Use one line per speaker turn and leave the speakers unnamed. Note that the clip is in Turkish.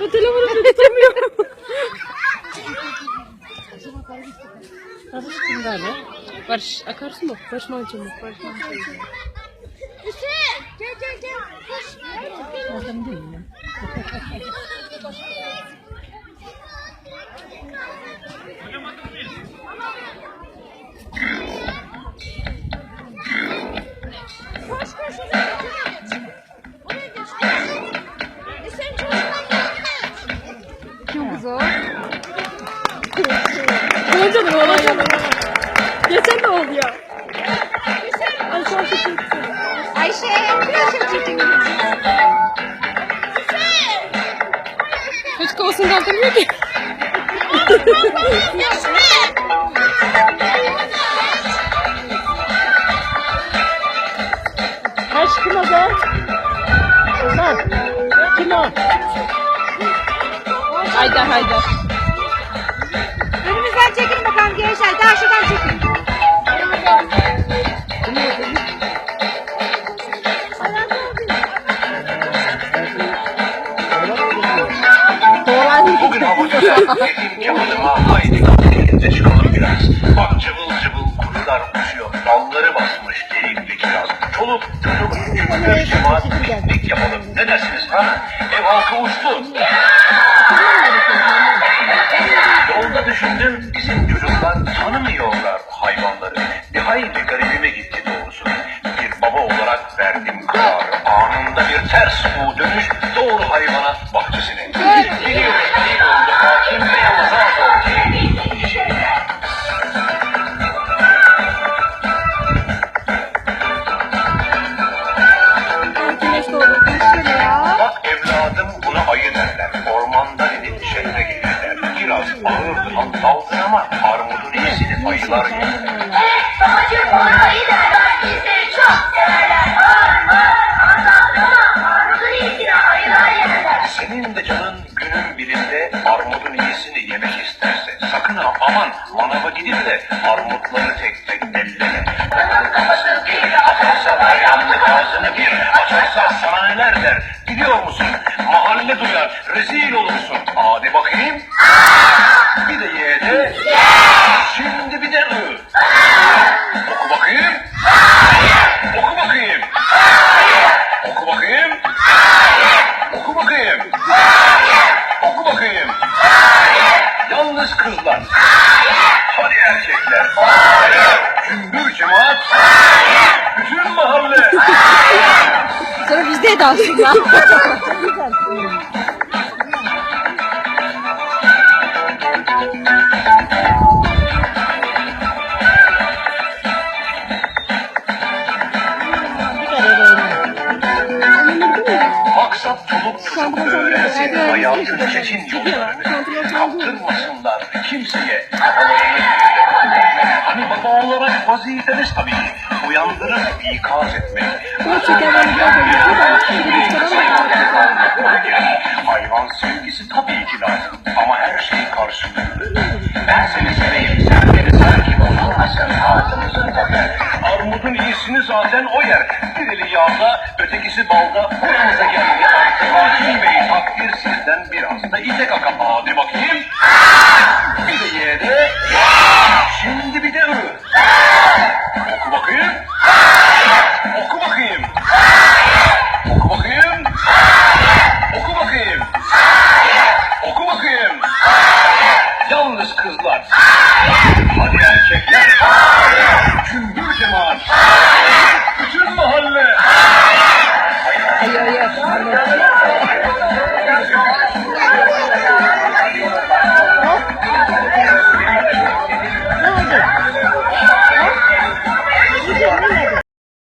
Bu telefonu da tutamıyorum. Nasıl çıktın galiba? Barış Akarsu mu? Barış Manço mu? Barış Manço.
Hüseyin gel gel gel.
Adam değil mi? Olay ya. Geçen de oldu ya. Ay çok iyi.
Ayşe biraz. Hüseyin.
Hiç kovasını kaldırmıyor ki.
Şuraya.
Aşkım o da. Ömer. Kim o? Haydar Haydar.
Ki hanıma haydi kalkın çıkalım biraz. Bak cıvıl cıvıl kurular uçuyor. Dalları basmış eğimli kiraz. Çoluk çocuk küçükler cemaat piknik yapalım. Ne dersiniz ha? Ev halkı uçtu. Yolda düşündüm bizim çocuklar tanımıyorlar hayvanları. Bir hayli garibime gitti doğrusu. Bir baba olarak verdim kararı. Anında bir ters U dönüş doğru hayvanat bahçesine. Ama armudun iyisini ayılar yer.
Babacığım orayı derler. Bizi çok severler. Armut, azaltma. Armutun iyisini ayılar yerler.
Senin de canın günün birinde armudun iyisini yemek isterse sakın ha aman manava gidip de armutları tek tek elleme. Onun kafasını bir açarsa ayağını ağzını bir açarsa sana neler der biliyor musun? Mahalle duyar rezil olursun. Hadi bakayım. Bir de ye de. Şimdi bir de ı. Oku bakayım. Oku bakayım. Oku bakayım. Oku bakayım. Oku bakayım. Yalnız kızlar. Hadi erkekler. Cümbür cemaat. Bütün mahalle.
Bizdeydi aslında.
Maksat çoluk çocuk öğrensin hayatın çetin yollarını. Kaptırmasınlar kimseye. Hani baba olarak vazifemiz tabii. Uyandırıp ikaz etmek. Hayvan sevgisi tabii ki lazım. Ama her şey karşılıklı. Ben seni seveyim, sen beni sev gibi olmasın ağzımızın tadı. Armudun iyisini zaten o yer. Birili yağda, ötekisi balda. Buramıza geldi. Hakim Bey takdir sizden biraz da ite kaka. Hadi
his ah, life.